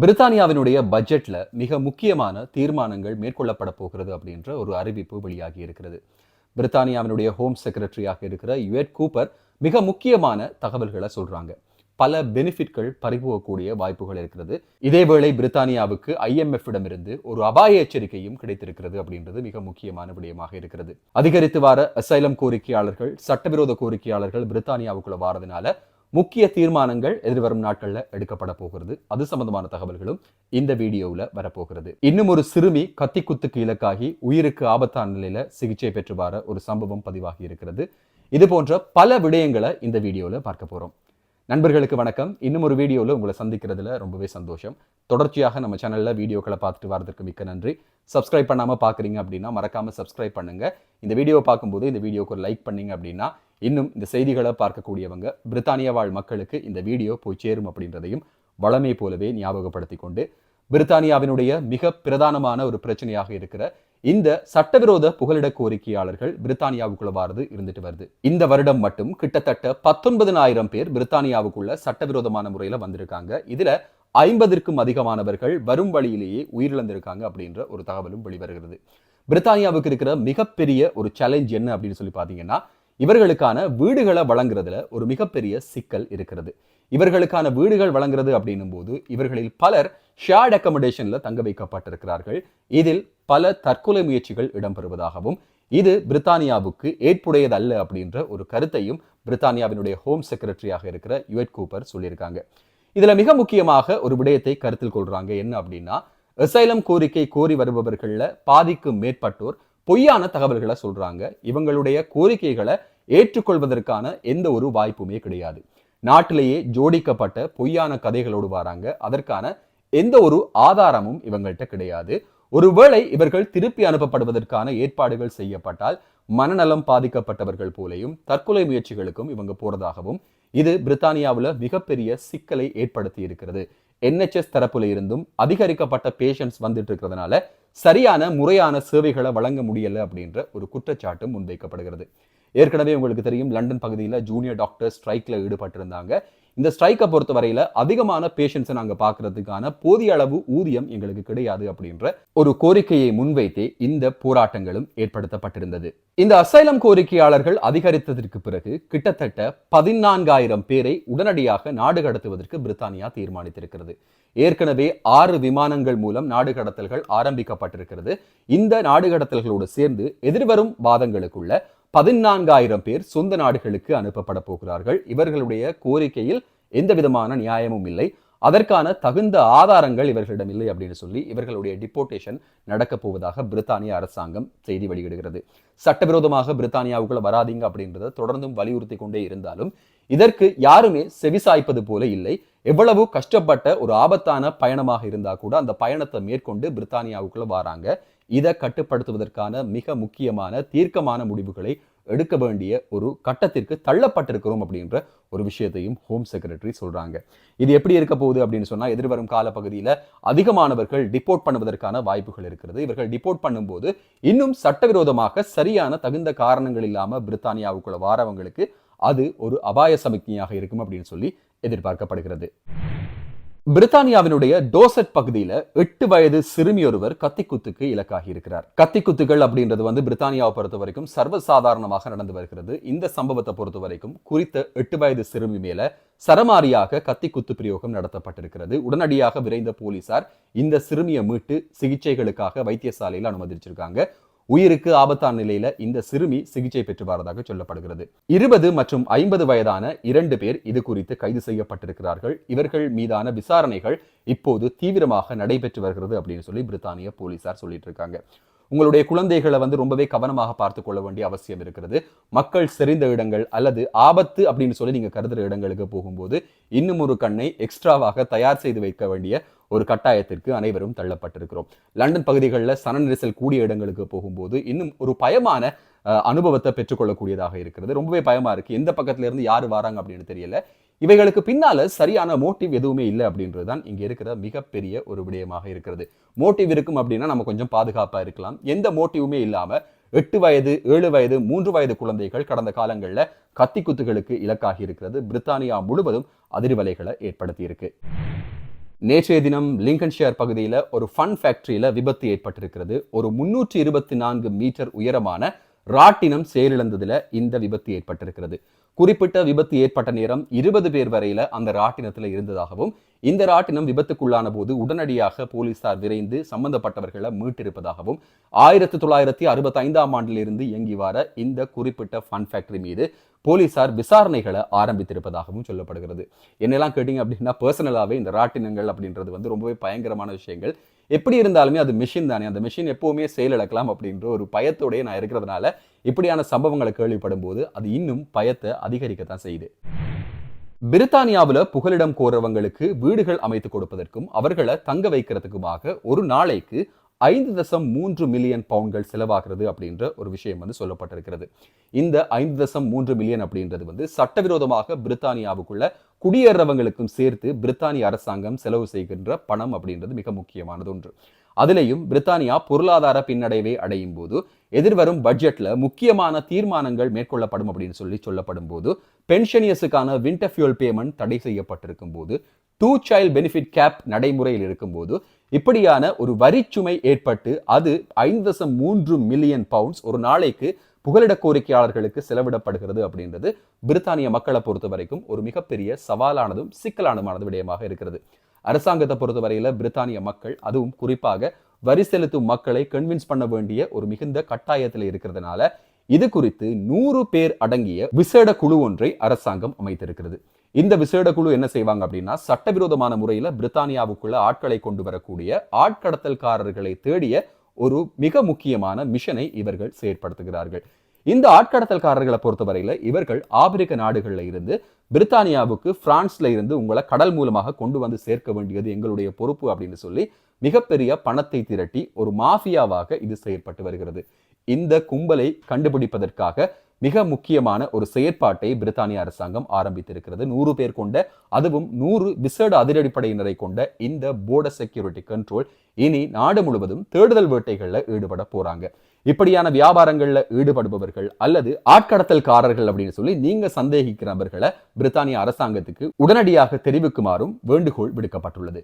பிரித்தானியாவினுடைய பட்ஜெட்டில் மிக முக்கியமான தீர்மானங்கள் மேற்கொள்ளப்பட போகிறது அப்படின்ற ஒரு அறிவிப்பு வெளியாகி இருக்கிறது. பிரித்தானியாவினுடைய ஹோம் செக்ரட்டரியாக இருக்கிற யுஎட் கூப்பர் மிக முக்கியமான தகவல்களை சொல்கிறாங்க பல பெனிஃபிட்கள் பறிபோகக்கூடிய வாய்ப்புகள் இருக்கிறது. இதேவேளை பிரித்தானியாவுக்கு IMF ஒரு அபாய எச்சரிக்கையும் கிடைத்திருக்கிறது அப்படின்றது மிக முக்கியமான விடயமாக இருக்கிறது. அதிகரித்து வர அசைலம் கோரிக்கையாளர்கள் சட்டவிரோத கோரிக்கையாளர்கள் பிரித்தானியாவுக்குள்ள வாரதுனால முக்கிய தீர்மானங்கள் எதிர்வரும் நாட்கள்ல எடுக்கப்பட போகிறது. அது சம்பந்தமான தகவல்களும் இந்த வீடியோவில் வரப்போகிறது. இன்னும் ஒரு சிறுமி கத்தி குத்துக்கு இலக்காகி உயிருக்கு ஆபத்தான நிலையில சிகிச்சை பெற்று வர ஒரு சம்பவம் பதிவாகி இருக்கிறது. இது போன்ற பல விடயங்களை இந்த வீடியோவில் பார்க்க போறோம். நண்பர்களுக்கு வணக்கம். இன்னும் ஒரு வீடியோவில் உங்களை சந்திக்கிறதுல ரொம்பவே சந்தோஷம். தொடர்ச்சியாக நம்ம சேனலில் வீடியோக்களை பார்த்துட்டு வரதுக்கு மிக்க நன்றி. சப்ஸ்கிரைப் பண்ணாமல் பார்க்குறீங்க அப்படின்னா மறக்காமல் சப்ஸ்கிரைப் பண்ணுங்க. இந்த வீடியோவை பார்க்கும்போது இந்த வீடியோக்கு ஒரு லைக் பண்ணீங்க அப்படின்னா இன்னும் இந்த செய்திகளை பார்க்கக்கூடியவங்க பிரித்தானிய வாழ் மக்களுக்கு இந்த வீடியோ போய் சேரும் அப்படின்றதையும் வளமை போலவே ஞாபகப்படுத்தி கொண்டு பிரித்தானியாவினுடைய மிக பிரதானமான ஒரு பிரச்சனையாக இருக்கிற இந்த சட்டவிரோத புகலிட கோரிக்கையாளர்கள் பிரித்தானியாவுக்குள்ள வாரது இருந்துட்டு வருது. இந்த வருடம் மட்டும் கிட்டத்தட்ட பத்தொன்பதனாயிரம் பேர் பிரித்தானியாவுக்குள்ள சட்டவிரோதமான முறையில வந்திருக்காங்க. இதுல ஐம்பதற்கும் அதிகமானவர்கள் வரும் வழியிலேயே உயிரிழந்திருக்காங்க அப்படின்ற ஒரு தகவலும் வெளிவருகிறது. பிரித்தானியாவுக்கு இருக்கிற மிகப்பெரிய ஒரு சேலஞ்ச் என்ன அப்படின்னு சொல்லி பாத்தீங்கன்னா இவர்களுக்கான வீடுகளை வழங்குறதுல ஒரு மிகப்பெரிய சிக்கல் இருக்கிறது. இவர்களுக்கான வீடுகள் வழங்குறது அப்படின்னும் போது இவர்களில் பலர் ஷேர்ட் அக்கமடேஷன்ல தங்க வைக்கப்பட்டிருக்கிறார்கள். இதில் பல தற்கொலை முயற்சிகள் இடம்பெறுவதாகவும் இது பிரித்தானியாவுக்கு ஏற்புடையதல்ல அப்படின்ற ஒரு கருத்தையும் பிரித்தானியாவினுடைய ஹோம் செக்ரட்டரியாக இருக்கிற யுவெட் கூப்பர் சொல்லியிருக்காங்க. இதுல மிக முக்கியமாக ஒரு விடயத்தை கருத்தில் கொள்றாங்க. என்ன அப்படின்னா அசைலம் கோரிக்கை கோரி வருபவர்கள்ல பாதிக்கும் மேற்பட்டோர் பொய்யான தகவல்களை சொல்றாங்க. இவங்களுடைய கோரிக்கைகளை ஏற்றுக்கொள்வதற்கான எந்த ஒரு வாய்ப்புமே கிடையாது. நாட்டிலேயே ஜோடிக்கப்பட்ட பொய்யான கதைகளோடு வராங்க. அதற்கான எந்த ஒரு ஆதாரமும் இவங்கள்ட்ட கிடையாது. ஒருவேளை இவர்கள் திருப்பி அனுப்பப்படுவதற்கான ஏற்பாடுகள் செய்யப்பட்டால் மனநலம் பாதிக்கப்பட்டவர்கள் போலையும் தற்கொலை முயற்சிகளுக்கும் இவங்க போறதாகவும் இது பிரித்தானியாவில் மிகப்பெரிய சிக்கலை ஏற்படுத்தி இருக்கிறது. என்ஹெச்எஸ் தரப்புல இருந்தும் அதிகரிக்கப்பட்ட பேஷண்ட்ஸ் வந்துட்டு இருக்கிறதுனால சரியான முறையான சேவைகளை வழங்க முடியல அப்படின்ற ஒரு குற்றச்சாட்டும் முன்வைக்கப்படுகிறது. ஏற்கனவே உங்களுக்கு தெரியும் லண்டன் பகுதியில் ஜூனியர் டாக்டர் ஸ்ட்ரைக்கில் ஈடுபட்டிருந்தாங்க. இந்த ஸ்ட்ரைக்கை பொறுத்த வரையில அதிகமான பேஷண்ட்ஸை நாங்கள் பார்க்கறதுக்கான போதிய அளவு ஊதியம் எங்களுக்கு கிடையாது அப்படின்ற ஒரு கோரிக்கையை முன்வைத்தே இந்த போராட்டங்களும் ஏற்படுத்தப்பட்டிருந்தது. இந்த அசைலம் கோரிக்கையாளர்கள் அதிகரித்ததற்கு பிறகு கிட்டத்தட்ட பதினான்காயிரம் பேரை உடனடியாக நாடு கடத்துவதற்கு பிரித்தானியா தீர்மானித்திருக்கிறது. ஏற்கனவே ஆறு விமானங்கள் மூலம் நாடு கடத்தல்கள் ஆரம்பிக்கப்பட்டிருக்கிறது. இந்த நாடு கடத்தல்களோடு சேர்ந்து எதிர்வரும் வாதங்களுக்குள்ள பதினான்காயிரம் பேர் சொந்த நாடுகளுக்கு அனுப்பப்பட போகிறார்கள். இவர்களுடைய கோரிக்கையில் எந்த விதமான நியாயமும் இல்லை. அதற்கான தகுந்த ஆதாரங்கள் இவர்களிடம் இல்லை அப்படின்னு சொல்லி இவர்களுடைய டிப்போர்டேஷன் நடக்கப் போவதாக பிரித்தானிய அரசாங்கம் செய்தி வெளியிடுகிறது. சட்டவிரோதமாக பிரித்தானியாவுக்குள்ள வராதீங்க அப்படின்றத தொடர்ந்தும் வலியுறுத்தி கொண்டே இருந்தாலும் இதற்கு யாருமே செவிசாய்ப்பது போல இல்லை. எவ்வளவு கஷ்டப்பட்ட ஒரு ஆபத்தான பயணமாக இருந்தா கூட அந்த பயணத்தை மேற்கொண்டு பிரித்தானியாவுக்குள்ள வராங்க. இதை கட்டுப்படுத்துவதற்கான மிக முக்கியமான தீர்க்கமான முடிவுகளை எடுக்க வேண்டிய ஒரு கட்டத்திற்கு தள்ளப்பட்டிருக்கிறோம் அப்படின்ற ஒரு விஷயத்தையும் ஹோம் செக்ரட்டரி சொல்றாங்க. இது எப்படி இருக்க போகுது அப்படின்னு சொன்னா எதிர்வரும் காலப்பகுதியில அதிகமானவர்கள் டிப்போர்ட் பண்ணுவதற்கான வாய்ப்புகள் இருக்கிறது. இவர்கள் டிப்போர்ட் பண்ணும்போது இன்னும் சட்டவிரோதமாக சரியான தகுந்த காரணங்கள் இல்லாம பிரித்தானியாவுக்குள்ள வாரவங்களுக்கு அது ஒரு அபாய சமிக்ஞையாக இருக்கும் அப்படின்னு சொல்லி எதிர்பார்க்கப்படுகிறது. பிரித்தானியாவினுடைய டோசட் பகுதியில எட்டு வயது சிறுமி ஒருவர் கத்திக்குத்துக்கு இலக்காகி இருக்கிறார் கத்திக்குத்துகள் அப்படின்றது வந்து பிரித்தானியாவை பொறுத்த வரைக்கும் சர்வசாதாரணமாக நடந்து வருகிறது. இந்த சம்பவத்தை பொறுத்த வரைக்கும் குறித்த எட்டு வயது சிறுமி மேல சரமாரியாக கத்திக்குத்து பிரயோகம் நடத்தப்பட்டிருக்கிறது. உடனடியாக விரைந்த போலீசார் இந்த சிறுமியை மீட்டு சிகிச்சைகளுக்காக வைத்தியசாலையில் அனுமதிச்சிருக்காங்க. உயிருக்கு ஆபத்தான நிலையில இந்த சிறுமி சிகிச்சை பெற்று வரதாக சொல்லப்படுகிறது. இருபது மற்றும் ஐம்பது வயதான இரண்டு பேர் இது குறித்து கைது செய்யப்பட்டிருக்கிறார்கள். இவர்கள் மீதான விசாரணைகள் இப்போது தீவிரமாக நடைபெற்று வருகிறது அப்படின்னு சொல்லி பிரித்தானிய போலீசார் சொல்லிட்டு இருக்காங்க உங்களுடைய குழந்தைகளை வந்து ரொம்பவே கவனமாக பார்த்து கொள்ள வேண்டிய அவசியம் இருக்கிறது. மக்கள் செறிந்த இடங்கள் அல்லது ஆபத்து அப்படின்னு சொல்லி நீங்க கருதுற இடங்களுக்கு போகும்போது இன்னும் ஒரு கண்ணை எக்ஸ்ட்ராவாக தயார் செய்து வைக்க வேண்டிய ஒரு கட்டாயத்திற்கு அனைவரும் தள்ளப்பட்டிருக்கிறோம். லண்டன் பகுதிகளில் சன நெரிசல் கூடிய இடங்களுக்கு போகும்போது இன்னும் ஒரு பயமான அனுபவத்தை பெற்றுக்கொள்ளக்கூடியதாக இருக்கிறது. ரொம்பவே பயமா இருக்கு. எந்த பக்கத்துல இருந்து யாரு வராங்க அப்படின்னு தெரியல. இவைகளுக்கு பின்னால சரியான மோட்டிவ் எதுவுமே இல்லை அப்படின்றது தான் இங்கே இருக்கிற மிகப்பெரிய ஒரு விடயமாக இருக்கிறது. மோட்டிவ் இருக்கும் அப்படின்னா நம்ம கொஞ்சம் பாதுகாப்பாக இருக்கலாம். எந்த மோட்டிவுமே இல்லாமல் எட்டு வயது ஏழு வயது மூன்று வயது குழந்தைகள் கடந்த காலங்களில் கத்தி குத்துகளுக்கு இலக்காகி இருக்கிறது. பிரித்தானியா முழுவதும் அதிர்வலைகளை ஏற்படுத்தி இருக்கு நேற்றைய தினம் லிங்கன்ஷியர் பகுதியில் ஒரு ஃபன் ஃபேக்டரியில் விபத்து ஏற்பட்டிருக்கிறது. ஒரு முன்னூற்றி இருபத்தி நான்கு மீட்டர் உயரமான ராட்டினம் செயலிழந்ததில் இந்த விபத்து ஏற்பட்டிருக்கிறது. குறிப்பிட்ட விபத்து ஏற்பட்ட நேரம் இருபது பேர் வரையில அந்த ராட்டினத்துல இருந்ததாகவும் இந்த ராட்டினம் விபத்துக்குள்ளான போது உடனடியாக போலீசார் விரைந்து சம்பந்தப்பட்டவர்களை மீட்டிருப்பதாகவும் ஆயிரத்தி தொள்ளாயிரத்தி அறுபத்தி ஐந்தாம் ஆண்டிலிருந்து இயங்கி வர இந்த குறிப்பிட்ட ஃபன் ஃபேக்டரி மீது போலீசார் விசாரணைகளை ஆரம்பித்திருப்பதாகவும் சொல்லப்படுகிறது. என்னெல்லாம் கேட்டீங்க அப்படின்னா பர்சனலாகவே இந்த ராட்டினங்கள் அப்படின்றது வந்து ரொம்பவே பயங்கரமான விஷயங்கள். எப்படி இருந்தாலுமே அது மிஷின் தானே. அந்த மிஷின் எப்போவுமே செயலிழக்கலாம் அப்படின்ற ஒரு பயத்தோடய நான் இருக்கிறதுனால இப்படியான சம்பவங்களை கேள்விப்படும் போது அது இன்னும் பயத்தை அதிகரிக்கத்தான் செய்யுது. பிரித்தானியாவில் புகலிடம் கோரவங்களுக்கு வீடுகள் அமைத்து கொடுப்பதற்கும் அவர்களை தங்க வைக்கிறதுக்குமாக ஒரு நாளைக்கு ஐந்து தசம் மூன்று மில்லியன் பவுண்ட்கள் செலவாகிறது அப்படின்ற ஒரு விஷயம் வந்து சொல்லப்பட்டிருக்கிறது. இந்த ஐந்து தசம் மூன்று மில்லியன் அப்படின்றது வந்து சட்டவிரோதமாக பிரித்தானியாவுக்குள்ள குடியேறவங்களுக்கும் சேர்த்து பிரித்தானிய அரசாங்கம் செலவு செய்கின்ற பணம் அப்படின்றது மிக முக்கியமானது ஒன்று. அதிலையும் பிரித்தானியா பொருளாதார பின்னடைவை அடையும் போது எதிர்வரும் பட்ஜெட்ல முக்கியமான தீர்மானங்கள் மேற்கொள்ளப்படும் அப்படின்னு சொல்லி சொல்லப்படும் போது பென்ஷனியர்ஸுக்கான விண்டர் ஃபியூல் பேமெண்ட் தடை செய்யப்பட்டிருக்கும் போது டூ சைல்ட் பெனிஃபிட் கேப் நடைமுறையில் இருக்கும்போது இப்படியான ஒரு வரிச்சுமை ஏற்பட்டு அது ஐந்து தசம் மூன்று மில்லியன் பவுண்ட்ஸ் ஒரு நாளைக்கு புகலிட கோரிக்கையாளர்களுக்கு செலவிடப்படுகிறது அப்படின்றது பிரித்தானிய மக்களை பொறுத்த வரைக்கும் ஒரு மிகப்பெரிய சவாலானதும் சிக்கலானதுமானது விடயமாக இருக்கிறது. அரசாங்கத்தை பொறுத்தவரையில் பிரித்தானிய மக்கள் அதுவும் குறிப்பாக வரி செலுத்தும் மக்களை கன்வின்ஸ் பண்ண வேண்டிய ஒரு மிகுந்த கட்டாயத்தில் இருக்கிறதுனால இது குறித்து நூறு பேர் அடங்கிய விசேட குழு ஒன்றை அரசாங்கம் அமைத்திருக்கிறது. இந்த விசேட குழு என்ன செய்வாங்க அப்படின்னா சட்டவிரோதமான முறையில் பிரித்தானியாவுக்குள்ள ஆட்களை கொண்டு வரக்கூடிய ஆட்கடத்தல்காரர்களை தேடிய ஒரு மிக முக்கியமான மிஷனை இவர்கள் செயற்படுத்துகிறார்கள். இந்த ஆட்கடத்தல்காரர்களை பொறுத்தவரையில இவர்கள் ஆப்பிரிக்க நாடுகளில் இருந்து பிரித்தானியாவுக்கு பிரான்ஸ்ல இருந்து உங்களை கடல் மூலமாக கொண்டு வந்து சேர்க்க வேண்டியது எங்களுடைய பொறுப்பு அப்படின்னு சொல்லி மிகப்பெரிய பணத்தை திரட்டி ஒரு மாஃபியாவாக இது செயற்பட்டு வருகிறது. இந்த கும்பலை கண்டுபிடிப்பதற்காக மிக முக்கியமான ஒரு செயற்பாட்டை பிரித்தானிய அரசாங்கம் ஆரம்பித்திருக்கிறது. நூறு பேர் கொண்ட அதுவும் நூறு விசேட அதிரடிப்படையினரை கொண்ட இந்த போர்டர் செக்யூரிட்டி கண்ட்ரோல் இனி நாடு முழுவதும் தேடுதல் வேட்டைகளில் ஈடுபட போறாங்க. இப்படியான வியாபாரங்கள்ல ஈடுபடுபவர்கள் அல்லது ஆட்கடத்தல்காரர்கள் அப்படின்னு சொல்லி நீங்க சந்தேகிக்கிற நபர்களை பிரித்தானிய அரசாங்கத்துக்கு உடனடியாக தெரிவிக்குமாறும் வேண்டுகோள் விடுக்கப்பட்டுள்ளது.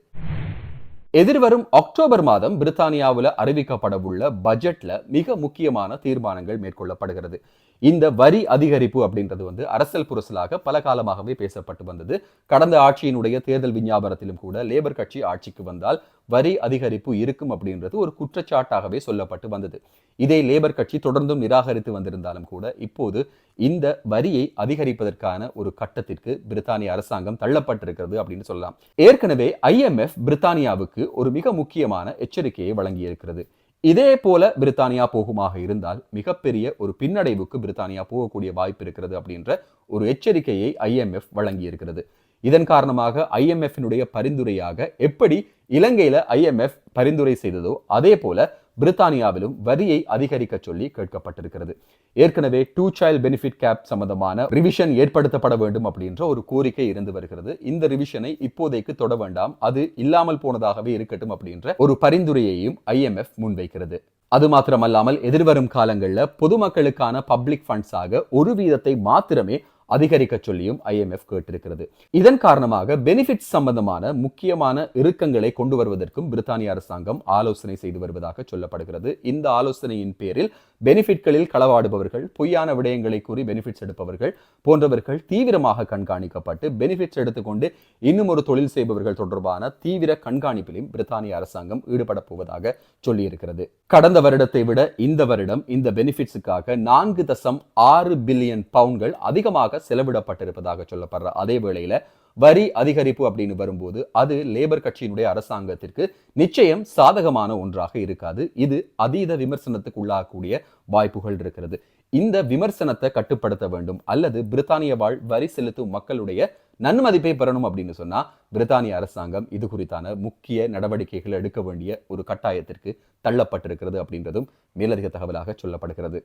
எதிர்வரும் அக்டோபர் மாதம் பிரித்தானியாவில் அறிவிக்கப்படவுள்ள பட்ஜெட்ல மிக முக்கியமான தீர்மானங்கள் மேற்கொள்ளப்படுகிறது. இந்த வரி அதிகரிப்பு அப்படின்றது வந்து அரசியல் புரசலாக பல காலமாகவே பேசப்பட்டு வந்தது. கடந்த ஆட்சியினுடைய தேர்தல் விஞ்ஞாபனத்திலும் கூட லேபர் கட்சி ஆட்சிக்கு வந்தால் வரி அதிகரிப்பு இருக்கும் அப்படின்றது ஒரு குற்றச்சாட்டாகவே சொல்லப்பட்டு வந்தது. இதை லேபர் கட்சி தொடர்ந்தும் நிராகரித்து வந்திருந்தாலும் கூட இப்போது இந்த வரியை அதிகரிப்பதற்கான ஒரு கட்டத்திற்கு பிரித்தானிய அரசாங்கம் தள்ளப்பட்டிருக்கிறது அப்படின்னு சொல்லலாம். ஏற்கனவே ஐஎம்எஃப் பிரித்தானியாவுக்கு ஒரு மிக முக்கியமான எச்சரிக்கையை வழங்கியிருக்கிறது. இதே போல பிரித்தானியா போகுமாக இருந்தால் மிகப்பெரிய ஒரு பின்னடைவுக்கு பிரித்தானியா போகக்கூடிய வாய்ப்பு இருக்கிறது அப்படின்ற ஒரு எச்சரிக்கையை ஐஎம்எஃப் வழங்கியிருக்கிறது. இதன் காரணமாக ஐஎம்எஃபினுடைய பரிந்துரையாக எப்படி இலங்கையில ஐஎம்எஃப் பரிந்துரை செய்ததோ அதே போல பிரித்தானியாவிலும் வரியை அதிகரிக்க சொல்லி கேட்கப்பட்டிருக்கிறது. ஏற்கனவே டூ சைல்ட் பெனிஃபிட் கேப் சம்பந்தமான ரிவிஷன் ஏற்படுத்தப்பட வேண்டும் அப்படின்ற ஒரு கோரிக்கை இருந்து வருகிறது. இந்த ரிவிஷனை இப்போதைக்கு தொட வேண்டாம். அது இல்லாமல் போனதாகவே இருக்கட்டும் அப்படின்ற ஒரு பரிந்துரையையும் ஐஎம்எஃப் முன்வைக்கிறது. அது மாத்திரமல்லாமல் எதிர்வரும் காலங்களில் பொதுமக்களுக்கான பப்ளிக் ஃபண்ட்ஸாக ஒரு வீதத்தை மாத்திரமே அதிகரிக்க சொல்லியும் ஐஎம்எஃப் கேட்டிருக்கிறது. இதன் காரணமாக பெனிஃபிட் சம்பந்தமான முக்கியமான இறுக்கங்களை கொண்டு வருவதற்கும் பிரித்தானிய அரசாங்கம் ஆலோசனை செய்து வருவதாக சொல்லப்படுகிறது. இந்த ஆலோசனையின் பேரில் பெனிஃபிட்களில் களவாடுபவர்கள் பொய்யான விடயங்களை கூறி பெனிஃபிட்ஸ் எடுப்பவர்கள் போன்றவர்கள் தீவிரமாக கண்காணிக்கப்பட்டு பெனிஃபிட்ஸ் எடுத்துக்கொண்டு இன்னும் ஒரு தொழில் செய்பவர்கள் தொடர்பான தீவிர கண்காணிப்பிலும் பிரித்தானிய அரசாங்கம் ஈடுபட போவதாக சொல்லியிருக்கிறது. கடந்த வருடத்தை விட இந்த வருடம் இந்த பெனிஃபிட்ஸுக்காக நான்கு தசம் ஆறு பில்லியன் பவுன்கள் அதிகமாக செலவிடப்பட்டிருப்பதாக சொல்லப்படுற அதே வேளையில் வரி அதிகரிப்பு அப்படின்னு வரும்போது அது லேபர் கட்சியினுடைய அரசாங்கத்திற்கு நிச்சயம் சாதகமான ஒன்றாக இருக்காது. இது அதீத விமர்சனத்துக்கு உள்ளாகக்கூடிய வாய்ப்புகள் இருக்கிறது. இந்த விமர்சனத்தை கட்டுப்படுத்த வேண்டும். அல்லது பிரித்தானிய வாழ் வரி செலுத்தும் மக்களுடைய நன்மதிப்பை பெறணும் அப்படின்னு சொன்னா பிரித்தானிய அரசாங்கம் இது குறித்தான முக்கிய நடவடிக்கைகள் எடுக்க வேண்டிய ஒரு கட்டாயத்திற்கு தள்ளப்பட்டிருக்கிறது அப்படின்றதும் மேலதிக தகவலாக சொல்லப்படுகிறது.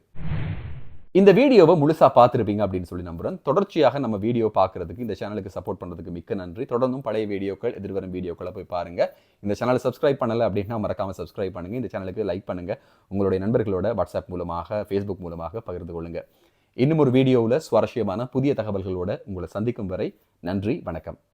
இந்த வீடியோவை முழுசாக பார்த்துருப்பீங்க அப்படின்னு சொல்லி நம்புகிறேன் தொடர்ச்சியாக நம்ம வீடியோ பார்க்கறதுக்கு இந்த சேனலுக்கு சப்போர்ட் பண்ணுறதுக்கு மிக்க நன்றி. தொடர்ந்தும் பழைய வீடியோக்கள் எதிர்வரும் வீடியோக்களை போய் பாருங்கள் இந்த சேனலை சப்ஸ்கிரைப் பண்ணலை அப்படின்னா மறக்காமல் சப்ஸ்கிரைப் பண்ணுங்க. இந்த சேனலுக்கு லைக் பண்ணுங்கள் உங்களுடைய நண்பர்களோட வாட்ஸ்அப் மூலமாக ஃபேஸ்புக் மூலமாக பகிர்ந்து கொள்ளுங்கள் இன்னும் ஒரு வீடியோவில் சுவாரஸ்யமான புதிய தகவல்களோட உங்களை சந்திக்கும் வரை நன்றி வணக்கம்.